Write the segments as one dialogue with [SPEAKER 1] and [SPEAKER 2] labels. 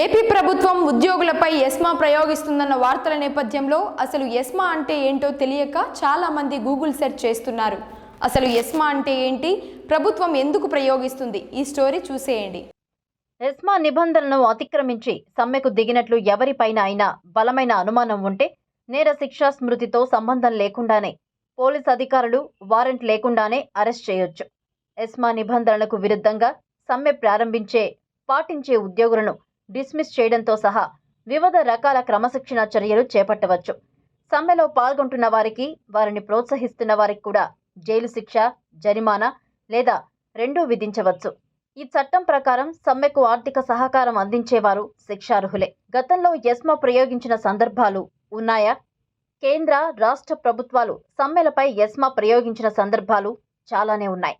[SPEAKER 1] AP ప్రభుత్వం ఉద్యోగులపై ESMA ప్రయోగిస్తుందన్న వార్తల నేపథ్యంలో అసలు ఎస్మా అంటే ఏంటో తెలియక చాలా మంది గూగుల్ సెర్చ్ చేస్తున్నారు. అసలు ఎస్మా అంటే ఏంటి? ప్రభుత్వం ఎందుకు ప్రయోగిస్తుంది? ఈ స్టోరీ చూసేయండి.
[SPEAKER 2] ఎస్మా నిబంధనలను అతిక్రమించి సమ్మెకు దిగినట్లు ఎవరిపైన అయినా బలమైన అనుమానం ఉంటే నేర శిక్షా స్మృతితో సంబంధం లేకుండానే పోలీస్ అధికారులు వారెంట్ లేకుండానే అరెస్ట్ చేయొచ్చు. ఎస్మా నిబంధనలకు విరుద్ధంగా సమ్మె ప్రారంభించే పాటించే ఉద్యోగులను డిస్మిస్ చేయడంతో సహా వివిధ రకాల క్రమశిక్షణ చర్యలు చేపట్టవచ్చు. సమ్మెలో పాల్గొంటున్న వారికి వారిని ప్రోత్సహిస్తున్న వారికి కూడా జైలు శిక్ష జరిమానా లేదా రెండూ విధించవచ్చు. ఈ చట్టం ప్రకారం సమ్మెకు ఆర్థిక సహకారం అందించేవారు శిక్షార్హులే. గతంలో ఎస్మా ప్రయోగించిన సందర్భాలు ఉన్నాయా? కేంద్ర రాష్ట్ర ప్రభుత్వాలు సమ్మెలపై ఎస్మా ప్రయోగించిన సందర్భాలు చాలానే ఉన్నాయి.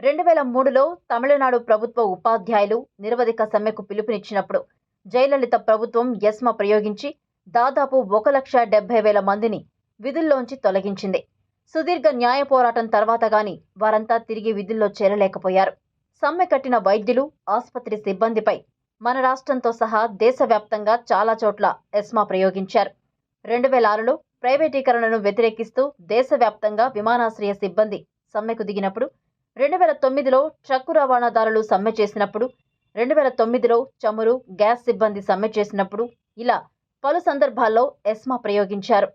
[SPEAKER 2] రెండు వేల మూడులో తమిళనాడు ప్రభుత్వ ఉపాధ్యాయులు నిరవధిక సమ్మెకు పిలుపునిచ్చినప్పుడు జయలలిత ప్రభుత్వం ఎస్మ ప్రయోగించి దాదాపు ఒక లక్ష డెబ్బై వేల మందిని విధుల్లోంచి తొలగించింది. సుదీర్ఘ న్యాయ పోరాటం తర్వాత గాని వారంతా తిరిగి విధుల్లో చేరలేకపోయారు. సమ్మె కట్టిన వైద్యులు ఆసుపత్రి సిబ్బందిపై మన రాష్ట్రంతో సహా దేశవ్యాప్తంగా చాలా చోట్ల ఎస్మా ప్రయోగించారు. రెండు వేల ఆరులో ప్రైవేటీకరణను వ్యతిరేకిస్తూ దేశవ్యాప్తంగా విమానాశ్రయ సిబ్బంది సమ్మెకు దిగినప్పుడు రెండు వేల తొమ్మిదిలో ట్రక్కు రవాణాదారులు సమ్మె చేసినప్పుడు రెండు వేల తొమ్మిదిలో చమురు గ్యాస్ సిబ్బంది సమ్మె చేసినప్పుడు ఇలా పలు సందర్భాల్లో ఎస్మా ప్రయోగించారు.